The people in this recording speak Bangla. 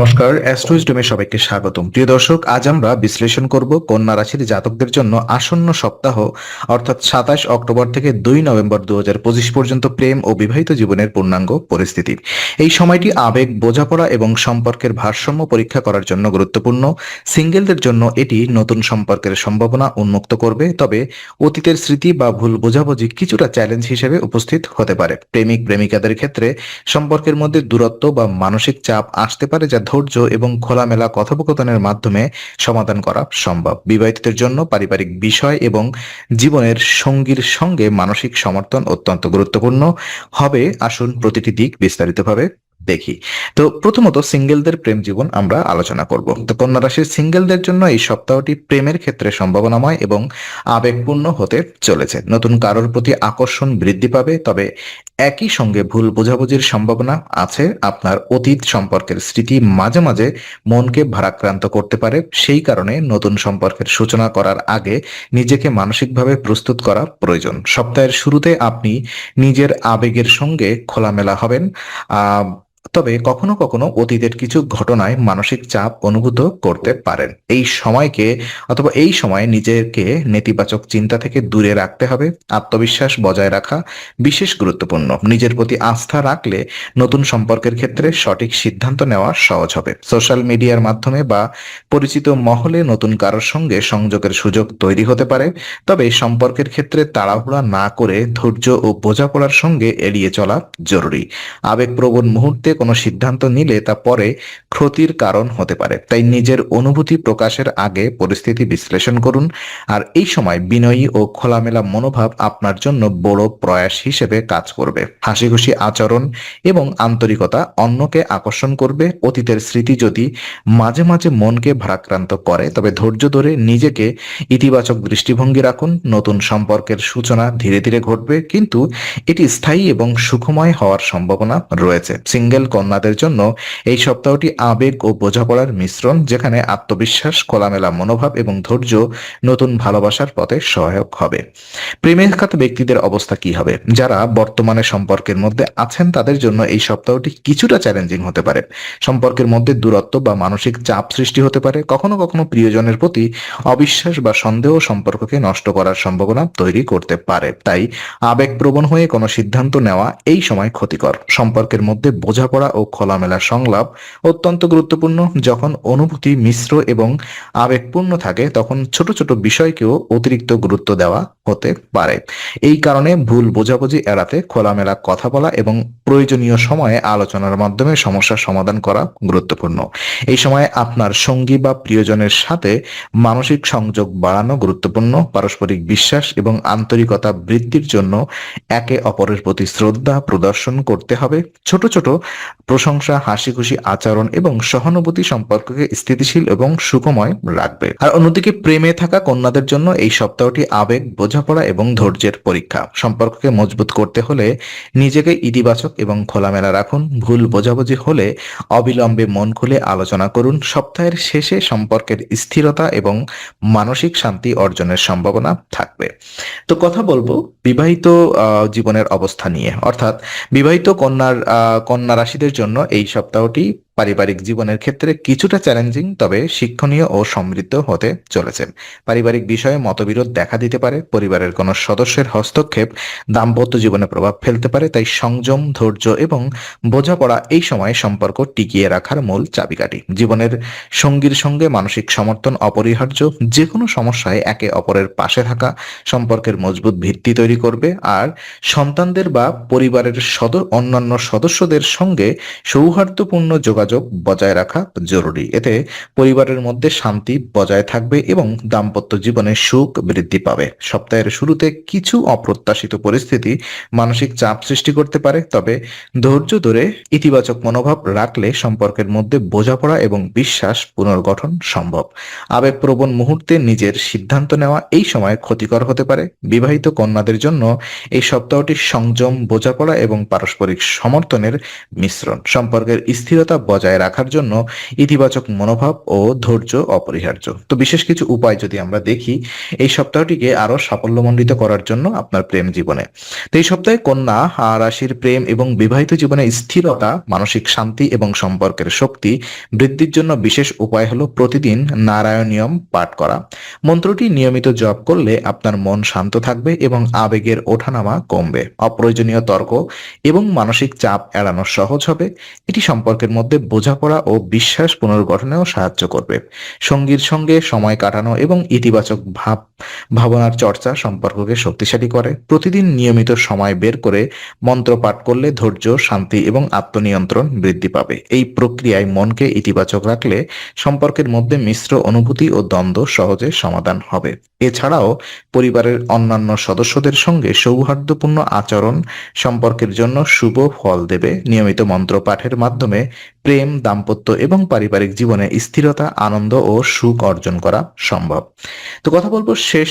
নমস্কার অ্যাস্ট্রোইজডমে সবাইকে স্বাগতম। প্রিয় দর্শক, আজ আমরা বিশ্লেষণ করব কন্যা রাশির জাতকদের জন্য আসন্ন সপ্তাহ, অর্থাৎ সাতাশ অক্টোবর থেকে দুই নভেম্বর দুই হাজার পঁচিশ পর্যন্ত প্রেম ও বিবাহিত জীবনের পূর্ণাঙ্গ পরিস্থিতি। এই সময়টি আবেগ, বোঝাপড়া এবং সম্পর্কের ভারসাম্য পরীক্ষা করার জন্য গুরুত্বপূর্ণ। সিঙ্গেলদের জন্য এটি নতুন সম্পর্কের সম্ভাবনা উন্মুক্ত করবে, তবে অতীতের স্মৃতি বা ভুল বোঝাবুঝি কিছুটা চ্যালেঞ্জ হিসেবে উপস্থিত হতে পারে। প্রেমিক, প্রেমিকাদের ক্ষেত্রে সম্পর্কের মধ্যে দূরত্ব বা মানসিক চাপ আসতে পারে, যা ধৈর্য এবং খোলামেলা কথোপকথনের মাধ্যমে সমাধান করা সম্ভব। বিবাহিতদের জন্য পারিবারিক বিষয় এবং জীবনের সঙ্গীর সঙ্গে মানসিক সমর্থন অত্যন্ত গুরুত্বপূর্ণ। হবে আসুন প্রতিটি দিক বিস্তারিতভাবে দেখি। তো প্রথমত সিঙ্গেলদের প্রেম জীবন আমরা আলোচনা করব। তো কন্যা রাশির সিঙ্গেলদের জন্য এই সপ্তাহটি প্রেমের ক্ষেত্রে সম্ভাবনাময় এবং আবেগপূর্ণ হতে চলেছে। নতুন কারোর প্রতি আকর্ষণ বৃদ্ধি পাবে, তবে একই সঙ্গে ভুল বোঝাবুঝির সম্ভাবনা আছে। আপনার অতীত সম্পর্কের স্মৃতি মাঝে মাঝে মনকে ভারাক্রান্ত করতে পারে। সেই কারণে নতুন সম্পর্কের সূচনা করার আগে নিজেকে মানসিকভাবে প্রস্তুত করা প্রয়োজন। সপ্তাহের শুরুতে আপনি নিজের আবেগের সঙ্গে খোলামেলা হবেন। তবে কখনো কখনো অতীতের কিছু ঘটনায় মানসিক চাপ অনুভূত করতে পারেন। এই সময়কে অথবা এই সময়ে নিজেকে নেতিবাচক চিন্তা থেকে দূরে রাখতে হবে, আত্মবিশ্বাস বজায় রাখা বিশেষ গুরুত্বপূর্ণ। নিজের প্রতি আস্থা রাখলে নতুন সম্পর্কের ক্ষেত্রে সঠিক সিদ্ধান্ত নেওয়া সহজ হবে। সোশ্যাল মিডিয়ার মাধ্যমে বা পরিচিত মহলে নতুন কারোর সঙ্গে সংযোগের সুযোগ তৈরি হতে পারে, তবে সম্পর্কের ক্ষেত্রে তাড়াহুড়া না করে ধৈর্য ও বোঝাপড়ার সঙ্গে এড়িয়ে চলা জরুরি। আবেগপ্রবণ মুহূর্তে কোনো সিদ্ধান্ত নিলে তা পরে ক্ষতির কারণ হতে পারে। তাই নিজের অনুভূতি প্রকাশের আগে পরিস্থিতি বিশ্লেষণ করুন আর এই সময় বিনয়ী ও খোলামেলা মনোভাব আপনার জন্য বড় প্রয়াস হিসেবে কাজ করবে। হাসি খুশি আচরণ এবং আন্তরিকতা অন্যকে আকর্ষণ করবে। অতীতের স্মৃতি যদি মাঝে মাঝে মনকে ভারাক্রান্ত করে, তবে ধৈর্য ধরে নিজেকে ইতিবাচক দৃষ্টিভঙ্গি রাখুন। নতুন সম্পর্কের সূচনা ধীরে ধীরে ঘটবে, কিন্তু এটি স্থায়ী এবং সুখময় হওয়ার সম্ভাবনা রয়েছে। সিঙ্গেল কন্যাদের জন্য এই সপ্তাহটি আবেগ ও বোঝাপড়ার মিশ্রণ, যেখানে আত্মবিশ্বাস, খোলামেলা মনোভাব এবং ধৈর্য নতুন ভালোবাসার পথে সহায়ক হবে। প্রেমের খাত ব্যক্তিদের অবস্থা কি হবে? যারা বর্তমানে সম্পর্কের মধ্যে আছেন, তাদের জন্য এই সপ্তাহটি কিছুটা চ্যালেঞ্জিং হতে পারে। সম্পর্কের মধ্যে দূরত্ব বা মানসিক চাপ সৃষ্টি হতে পারে। কখনো কখনো প্রিয়জনের প্রতি অবিশ্বাস বা সন্দেহ সম্পর্ককে নষ্ট করার সম্ভাবনা তৈরি করতে পারে। তাই আবেগপ্রবণ হয়ে কোনো সিদ্ধান্ত নেওয়া এই সময় ক্ষতিকর। সম্পর্কের মধ্যে বোঝাপড়া ও খোলামেলা সংলাপ অত্যন্ত গুরুত্বপূর্ণ। যখন অনুভূতি মিশ্র এবং আবেগপূর্ণ থাকে, তখন ছোট ছোট বিষয়কেও অতিরিক্ত গুরুত্ব দেওয়া হতে পারে। এই কারণে ভুল বোঝাবুঝি এড়াতে খোলামেলা কথা বলা এবং প্রয়োজনীয় সময়ে আলোচনার মাধ্যমে সমস্যার সমাধান করা গুরুত্বপূর্ণ। এই সময়ে আপনার সঙ্গী বা প্রিয়জনের সাথে মানসিক সংযোগ বাড়ানো গুরুত্বপূর্ণ। পারস্পরিক বিশ্বাস এবং আন্তরিকতা বৃদ্ধির জন্য একে অপরের প্রতি শ্রদ্ধা প্রদর্শন করতে হবে। ছোট ছোট প্রশংসা হাসি খুশি আচরণ এবং সহানুভূতি সম্পর্ককে স্থিতিশীল এবং সুখময় রাখবে। আর অন্যদিকে প্রেমে থাকা কন্যাদের জন্য এই সপ্তাহটি আবেগ বোঝাপড়া এবং ধৈর্যের পরীক্ষা। সম্পর্ককে মজবুত করতে হলে নিজেকে ইতিবাচক এবং খোলামেলা রাখুন। ভুল বোঝাবুঝি হলে অবিলম্বে মন খুলে আলোচনা করুন। সপ্তাহের শেষে সম্পর্কের স্থিরতা এবং মানসিক শান্তি অর্জনের সম্ভাবনা থাকবে। তো কথা বলব বিবাহিত জীবনের অবস্থা নিয়ে। অর্থাৎ বিবাহিত কন্যার আহ, কন্যা রাশিদের জন্য এই সপ্তাহটি পারিবারিক জীবনের ক্ষেত্রে কিছুটা চ্যালেঞ্জিং তবে শিক্ষণীয় ও সমৃদ্ধ হতে চলেছে। পারিবারিক বিষয়ে মতবিরোধ দেখা দিতে পারে, পরিবারের কোনো সদস্যের হস্তক্ষেপ দাম্পত্য জীবনে প্রভাব ফেলতে পারে, তাই সংযম, ধৈর্য এবং বোঝাপড়া এই সময় সম্পর্ক টিকিয়ে রাখার মূল চাবিকাঠি। জীবনের সঙ্গীর সঙ্গে মানসিক সমর্থন অপরিহার্য যে কোনো সমস্যায় একে অপরের পাশে থাকা, সম্পর্কের মজবুত ভিত্তি তৈরি করবে আর সন্তানদের বা পরিবারের সদ, অন্যান্য সদস্যদের সঙ্গে সৌহার্দ্যপূর্ণ যোগাযোগ বজায় রাখা জরুরি। এতে পরিবারের মধ্যে শান্তি বজায় থাকবে এবং দাম্পত্য জীবনে সুখ বৃদ্ধি পাবে। সপ্তাহের শুরুতে কিছু অপ্রত্যাশিত পরিস্থিতি মানসিক চাপ সৃষ্টি করতে পারে, তবে ধৈর্য ধরে ইতিবাচক মনোভাব রাখলে সম্পর্কের মধ্যে বোঝাপড়া এবং বিশ্বাস পুনর্গঠন সম্ভব। আবেগপ্রবণ মুহূর্তে নিজের সিদ্ধান্ত নেওয়া এই সময় ক্ষতিকর হতে পারে। বিবাহিত কন্যাদের জন্য এই সপ্তাহটি সংযম, বোঝাপড়া এবং পারস্পরিক সমর্থনের মিশ্রণ। সম্পর্কের স্থিরতা বজায় রাখার জন্য ইতিবাচক মনোভাব ও ধৈর্য অপরিহার্য। তো বিশেষ কিছু উপায় যদি আমরা দেখি, এই সপ্তাহটিকে আরও সাফল্যমণ্ডিত করার জন্য আপনার প্রেম জীবনে। তো এই সপ্তাহে কন্যা, রাশির প্রেম এবং বিবাহিত জীবনে স্থিরতা, মানসিক শান্তি এবং সম্পর্কের শক্তি বৃদ্ধির জন্য বিশেষ উপায় হলো প্রতিদিন নারায়ণীয়ম পাঠ করা। মন্ত্রটি নিয়মিত জপ করলে আপনার মন শান্ত থাকবে এবং আবেগের ওঠানামা কমবে। অপ্রয়োজনীয় তর্ক এবং মানসিক চাপ এড়ানো সহজ হবে। এটি সম্পর্কের মধ্যে বোঝাপড়া ও বিশ্বাস পুনর্গঠনেও সাহায্য করবে। সঙ্গীর সঙ্গে সময় কাটানো এবং ইতিবাচক ভাব, ভাবনার চর্চা সম্পর্ককে শক্তিশালী করে। প্রতিদিন নিয়মিত সময় বের করে মন্ত্র পাঠ করলে ধৈর্য, শান্তি এবং আত্মনিয়ন্ত্রণ বৃদ্ধি পাবে। এই প্রক্রিয়ায় মনকে ইতিবাচক রাখলে সম্পর্কের মধ্যে মিশ্র অনুভূতি ও দ্বন্দ্ব সহজে সমাধান হবে। এছাড়াও পরিবারের অন্যান্য সদস্যদের সঙ্গে সৌহার্দ্যপূর্ণ আচরণ সম্পর্কের জন্য শুভ ফল দেবে। নিয়মিত মন্ত্র পাঠের মাধ্যমে প্রেম, দাম্পত্য এবং পারিবারিক জীবনে স্থিরতা, আনন্দ ও সুখ অর্জন করা সম্ভব। তো কথা বলব শেষ